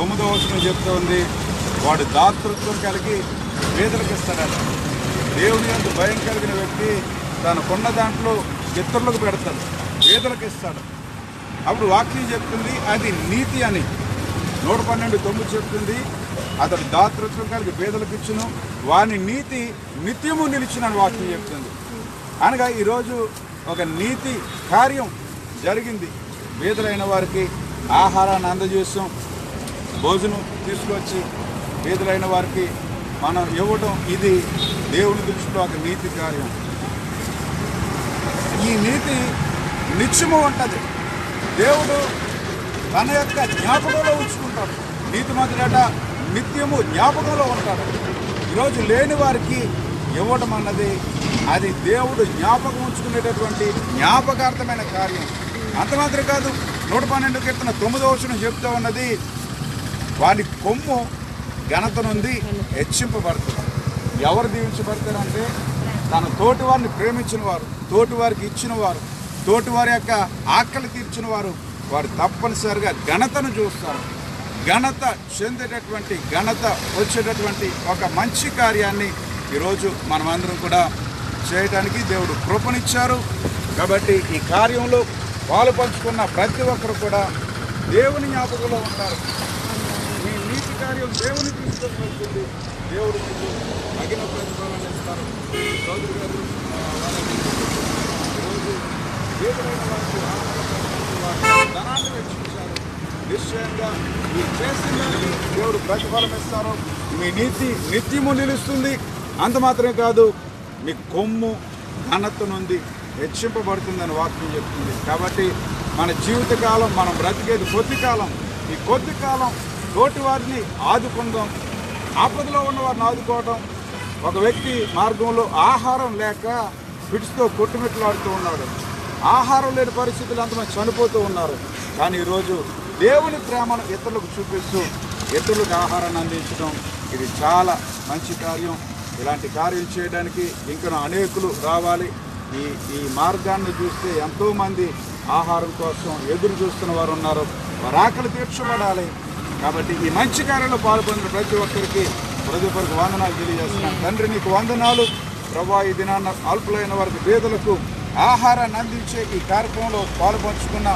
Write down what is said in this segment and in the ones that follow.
తొమ్మిదో వచనం చెప్తా ఉంది. వాడు దాతృత్వం కలిగి పేదలకు ఇస్తాడట. దేవుని అంత భయం కలిగిన వ్యక్తి తనకున్న దాంట్లో ఇతరులకు పెడతాడు. పేదలకు ఇస్తాడు. అప్పుడు వాక్యం చెప్తుంది అది నీతి అని. నూట పన్నెండు తొమ్మిది చెప్తుంది అతడు దాతృత్వం కలిగి పేదలకు ఇచ్చును వాని నీతి నిత్యము నిలిచినని వాక్యం చెప్తుంది. అనగా ఈరోజు ఒక నీతి కార్యం జరిగింది. పేదలైన వారికి ఆహారాన్ని అందజేస్తాం భోజనం తీసుకొచ్చి పేదలైన వారికి మనం ఇవ్వడం ఇది దేవుని దృష్టిలో ఒక నీతి కార్యం. ఈ నీతి నిత్యము ఉంటుంది. దేవుడు తన యొక్క జ్ఞాపకంలో ఉంచుకుంటాడు. నీతి మొదలట నిత్యము జ్ఞాపకంలో ఉంటాడు. ఈరోజు లేని వారికి ఇవ్వడం అన్నది అది దేవుడు జ్ఞాపకం ఉంచుకునేటటువంటి జ్ఞాపకార్థమైన కార్యం. అంత మాత్రం కాదు నూట పన్నెండు కీర్తన తొమ్మిదో వచ్చిన చెప్తూ ఉన్నది వాడి కొమ్ము ఘనత నుండి హెచ్చింపబడుతుంది ఎవరు దీవించబడతారంటే తన తోటి వారిని ప్రేమించిన వారు తోటి వారికి ఇచ్చిన వారు తోటి వారి యొక్క ఆకలి తీర్చిన వారు వారు తప్పనిసరిగా ఘనతను చూస్తారు. ఘనత చెందేటటువంటి ఘనత వచ్చేటటువంటి ఒక మంచి కార్యాన్ని ఈరోజు మనమందరం కూడా చేయడానికి దేవుడు కృపనిచ్చారు. కాబట్టి ఈ కార్యంలో పాలు పంచుకున్న ప్రతి ఒక్కరు కూడా దేవుని జ్ఞాపకంలో ఉంటారు. కార్యం దేవుని తీసుకొని దేవుడు మీకు తగిన ప్రతిఫలం ఇస్తారు. చౌదరి గారు ఈరోజు దేవుడైన వారికి ధనాన్ని వెచ్చించారు నిశ్చయంగా మీరు చేసిన దానికి దేవుడు ప్రతిఫలం ఇస్తారు. మీ నీతి నిత్యము నిలుస్తుంది. అంత మాత్రమే కాదు మీ కొమ్ము ఘనత నుండి హెచ్చింపబడుతుందని వాక్యం చెప్తుంది. కాబట్టి మన జీవితకాలం మనం బ్రతికేది కొద్ది కాలం. ఈ కొద్ది కాలం తోటి వారిని ఆదుకుందాం. ఆపదలో ఉన్న వారిని ఆదుకోవడం ఒక వ్యక్తి మార్గంలో ఆహారం లేక పిడిచితో కొట్టుమిట్లాడుతూ ఉన్నాడు. ఆహారం లేని పరిస్థితులు అంతమంది చనిపోతూ ఉన్నారు. కానీ ఈరోజు దేవుని ప్రేమను ఇతరులకు చూపిస్తూ ఇతరులకు ఆహారాన్ని అందించడం ఇది చాలా మంచి కార్యం. ఇలాంటి కార్యం చేయడానికి ఇంకా అనేకులు రావాలి. ఈ ఈ మార్గాన్ని చూస్తే ఎంతోమంది ఆహారం కోసం ఎదురు చూస్తున్న వారు ఉన్నారు. వారు ఆకలి తీర్చబడాలి. కాబట్టి ఈ మంచి కార్యంలో పాల్పొందిన ప్రతి ఒక్కరికి హృదయపూర్వక వందనాలు తెలియజేస్తున్నాను. తండ్రి నీకు వందనాలు. ప్రభా ఈ దినాన్న అల్పులైన వారికి పేదలకు ఆహారాన్ని అందించే ఈ కార్యక్రమంలో పాల్పంచుకున్న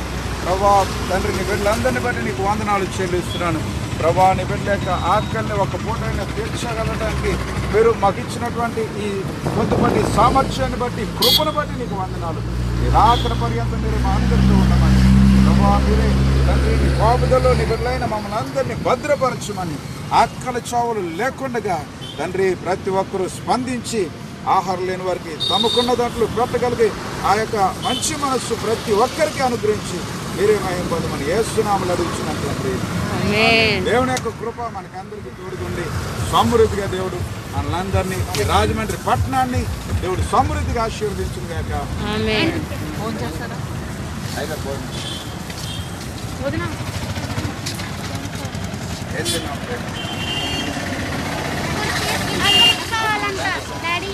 ప్రభా తండ్రి నీ బిడ్డలందరినీ బట్టి నీకు వందనాలు చెల్లిస్తున్నాను. ప్రభా నీ బిడ్డ యొక్క ఆకలిని ఒక పూటైనా తీర్చగలడానికి మీరు మాకు ఇచ్చినటువంటి ఈ కొద్దిపటి సామర్థ్యాన్ని బట్టి కృపను బట్టి నీకు వందనాలు. ఈ రాత్రి పర్యంతం మీరు మా అందరితో ఉండమని. ప్రభా మీరే తండ్రి నీ కాపుదలో నీ బిడ్డలైన మమ్మల్ని అందరినీ భద్రపరచమని ఆకలి చావులు లేకుండగా తండ్రి ప్రతి ఒక్కరూ స్పందించి ఆహారం లేని వారికి తమకున్న దాంట్లో పెట్టగలిగి ఆ యొక్క మంచి మనస్సు ప్రతి ఒక్కరికి అనుగ్రహించి మీరే మయం పొందమని ఏసునామలు అడుగుతున్నాను తండ్రి. దేవుని యొక్క కృప మనకి అందరికీ తోడుగుండి. సమృద్ధిగా దేవుడు మనందరినీ ఈ రాజమండ్రి పట్టణాన్ని దేవుడు సమృద్ధిగా ఆశీర్వదించును గాక ఆమేన్ ఫోన్ చేస్తారా? అయితే. వదినా. కావాలంట డాడీ